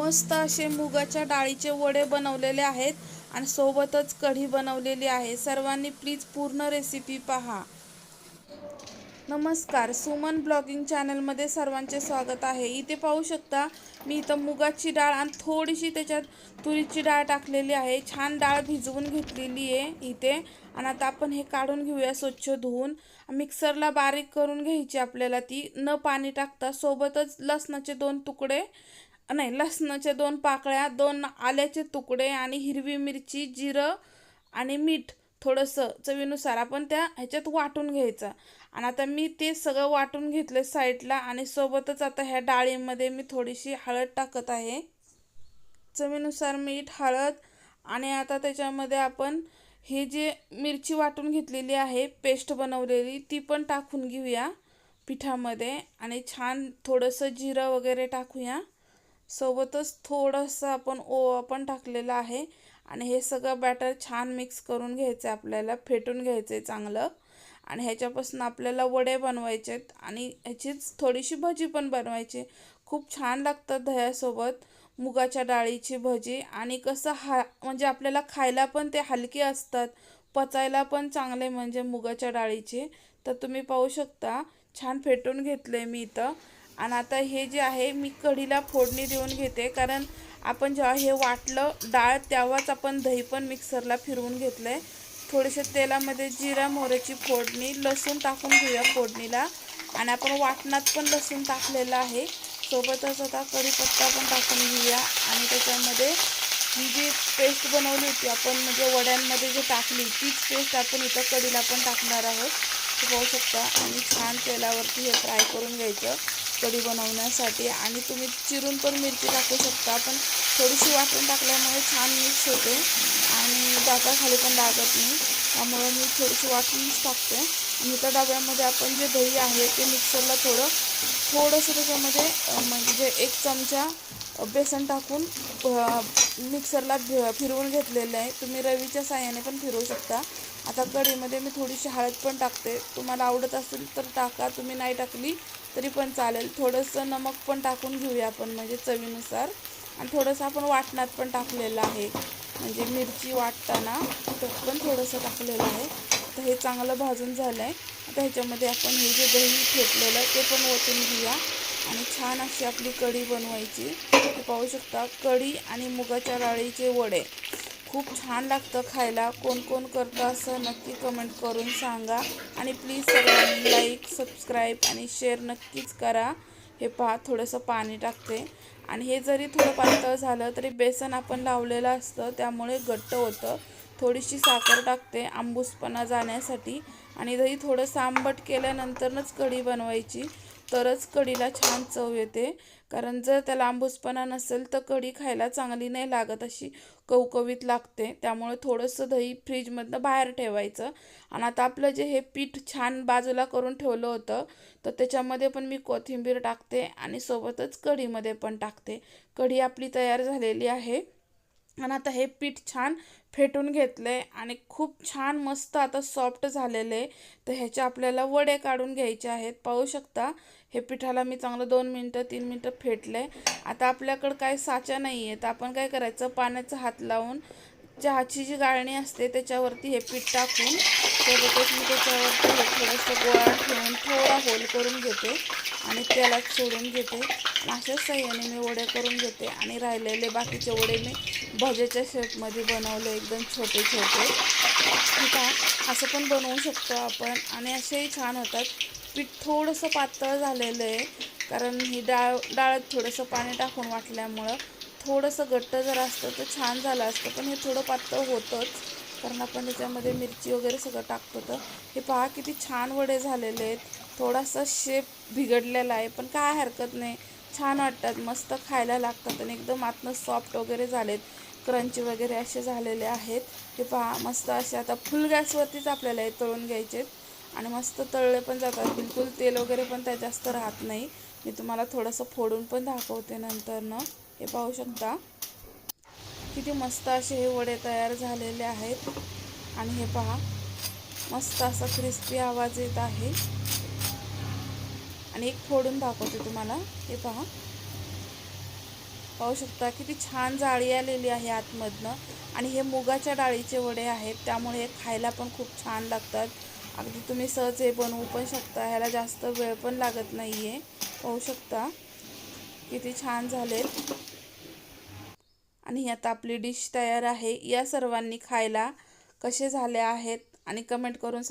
मस्त असे मुगाच्या डाळीचे वडे बनवलेले आहेत आणि सोबतच कढी बनवलेली आहे. सर्वांनी प्लीज पूर्ण रेसिपी पहा. नमस्कार. सुमन ब्लॉगिंग चॅनलमध्ये सर्वांचे स्वागत आहे. इथे पाहू शकता मी इथं मुगाची डाळ आणि थोडीशी त्याच्यात तुरीची डाळ टाकलेली आहे. छान डाळ भिजवून घेतलेली आहे इथे. आणि आता आपण हे काढून घेऊया स्वच्छ धुवून. मिक्सरला बारीक करून घ्यायची आपल्याला ती. न पाणी टाकता सोबतच लसणाचे दोन तुकडे नाही लसणाच्या दोन पाकळ्या दोन आल्याचे तुकडे आणि हिरवी मिरची जिरं आणि मीठ थोडंसं चवीनुसार आपण त्या ह्याच्यात वाटून घ्यायचं. आणि आता मी ते सगळं वाटून घेतलं साईडला आणि सोबतच आता ह्या डाळीमध्ये मी थोडीशी हळद टाकत आहे. चवीनुसार मीठ हळद आणि आता त्याच्यामध्ये आपण हे जे मिरची वाटून घेतलेली आहे पेस्ट बनवलेली ती पण टाकून घेऊया पिठामध्ये आणि छान थोडंसं जिरं वगैरे टाकूया. सोबतच थोडंसं आपण ओवा पण टाकलेलं आहे. आणि हे सगळं बॅटर छान मिक्स करून घ्यायचं आहे आपल्याला फेटून घ्यायचं आहे चांगलं. आणि ह्याच्यापासून आपल्याला वडे बनवायचे आहेत आणि ह्याचीच थोडीशी भजी पण बनवायची खूप छान लागतात दह्यासोबत मुगाच्या डाळीची भजी. आणि कसं हा म्हणजे आपल्याला खायला पण ते हलके असतात पचायला पण चांगले म्हणजे मुगाच्या डाळीचे. तर तुम्ही पाहू शकता छान फेटून घेतले मी इथं. आणि आता हे जे आहे मी कढीला फोडणी देऊन घेते. कारण आपण जेव्हा हे वाटलं डाळ तेव्हाच आपण दही पण मिक्सरला फिरवून घेतलं आहे थोडेसे तेलामध्ये जिरा मोहऱ्याची फोडणी लसूण टाकून घेऊया फोडणीला. आणि आपण वाटणात पण लसूण टाकलेलं आहे. सोबतच आता कढीपत्ता पण टाकून घेऊया. आणि त्याच्यामध्ये ही जी पेस्ट बनवली होती आपण म्हणजे वड्यांमध्ये जी टाकली तीच पेस्ट आपण इथं कढीला पण टाकणार आहोत. ते पाहू शकता आणि छान तेलावरती हे फ्राय करून घ्यायचं. कढी बनवण्यासाठी आणि तुम्ही चिरून पण मिरची टाकू शकता पण थोडीशी वाटून टाकल्यामुळे छान मिक्स होते आणि दाताखाली पण लागत नाही. त्यामुळे मी थोडीशी वाटूनच टाकते. आणि त्या डब्यामध्ये आपण जे दही आहे ते मिक्सरला थोडं थोडंसं त्याच्यामध्ये म्हणजे एक चमचा बेसन टाकून मिक्सरला फिरवून घेतलेलं आहे. तुम्ही रवीच्या साह्याने पण फिरवू शकता. आता कढीमध्ये मी थोडीशी हळद पण टाकते. तुम्हाला आवडत असेल तर टाका. तुम्ही नाही टाकली तरी पण चालेल. थोडंसं नमक पण टाकून घेऊया आपण म्हणजे चवीनुसार. आणि थोडंसं आपण वाटणात पण टाकलेलं आहे. म्हणजे मिरची वाटताना तर पण थोडंसं टाकलेलं आहे. तर हे चांगलं भाजून झालं आहे आता ह्याच्यामध्ये आपण हे जे दही फेटलेलं ते पण ओतून घेऊया. आणि छान अशी आपली कढी बनवायची. तुम्ही पाहू शकता कढी आणि मुगाच्या डाळीचे वडे. खूप छान लागतं खायला. कोण कोण करतं असं नक्की कमेंट करून सांगा. आणि प्लीज सगळ्यांनी लाईक सबस्क्राईब आणि शेअर नक्कीच करा. हे पहा थोडंसं पाणी टाकते. आणि हे जरी थोडं पातळ झालं तरी बेसन आपण लावलेलं असतं. त्यामुळे घट्ट होतं. थोडीशी साखर टाकते आंबूसपणा जाण्यासाठी. आणि दही थोडं आंबट केल्यानंतरच कढी बनवायची. तरच कढीला छान चव येते. कारण जर त्याला आंबूसपणा नसेल तर कढी खायला चांगली नाही लागत अशी कवकवीत लागते. त्यामुळे थोडंसं दही फ्रीजमधनं बाहेर ठेवायचं. आणि आता आपलं जे हे पीठ छान बाजूला करून ठेवलं होतं तर त्याच्यामध्ये पण मी कोथिंबीर टाकते आणि सोबतच कढीमध्ये पण टाकते. कढी आपली तयार झालेली आहे. आणि आता हे पीठ छान फेटून घेतलं आहे आणि खूप छान मस्त आता सॉफ्ट झालेलं आहे. तर ह्याचे आपल्याला वडे काढून घ्यायचे आहेत. पाहू शकता हे पिठाला मी चांगलं दोन मिनटं तीन मिनटं फेटलं आहे आता आपल्याकडं काय साचा नाही आहे तर आपण काय करायचं? पाण्याचा हात लावून चहाची जी गाळणी असते त्याच्यावरती हे पीठ टाकून सोबतच मी त्याच्यावरती हे थोडंसं गोळा ठेवून थोडा होल करून घेते आणि त्याला सोडून घेते. अशाच साह्याने मी वडे करून घेते आणि राहिलेले बाकीचे वडे मी भजेच्या शेपमध्ये बनवले एकदम छोटे छोटे. ठीक आहे? असं पण बनवू शकतो आपण आणि असेही छान होतात. पीठ थोडंसं पातळ झालेलं आहे कारण ही डाळ डाळत थोडंसं पाणी टाकून वाटल्यामुळं थोडंसं घट्ट जर असतं तर छान झालं असतं. पण हे थोडं पातळ होतंच. कारण आपण त्याच्यामध्ये मिरची वगैरे सगळं टाकतो तर. हे पहा किती छान वडे झालेले आहेत. थोडासा शेप बिघडलेला आहे पण काय हरकत नाही. छान वाटतात मस्त खायला लागतात आणि एकदम आतनं सॉफ्ट वगैरे झालेत. क्रंची वगैरे असे झालेले आहेत. हे पहा मस्त असे आता फुल गॅसवरतीच आपल्याला हे तळून घ्यायचे आणि मस्त तळले पण जातात. बिलकुल तेल वगैरे पण त्यात जास्त राहत नाही. मी तुम्हाला थोडंसं फोडून पण दाखवते नंतरनं. हे पाहू शकता. किती मस्त असे हे वडे तयार झालेले आहेत. आणि हे पहा मस्त असा क्रिस्पी आवाज येत आहे. आणि एक फोडून दाखवते तुम्हाला. हे पहा. पाहू शकता किती छान जाळी आलेली आहे आतमधनं. आणि हे मुगाच्या डाळीचे वडे आहेत. त्यामुळे हे खायला पण खूप छान लागतात. अगदी तुम्ही सहज हे बनवू पण शकता. ह्याला जास्त वेळ पण लागत नाही आहे पाहू शकता किती छान झालेत. आणि आता आपली डिश तयार आहे. या सर्वांनी खायला कसे झाले आहेत आणि कमेंट करून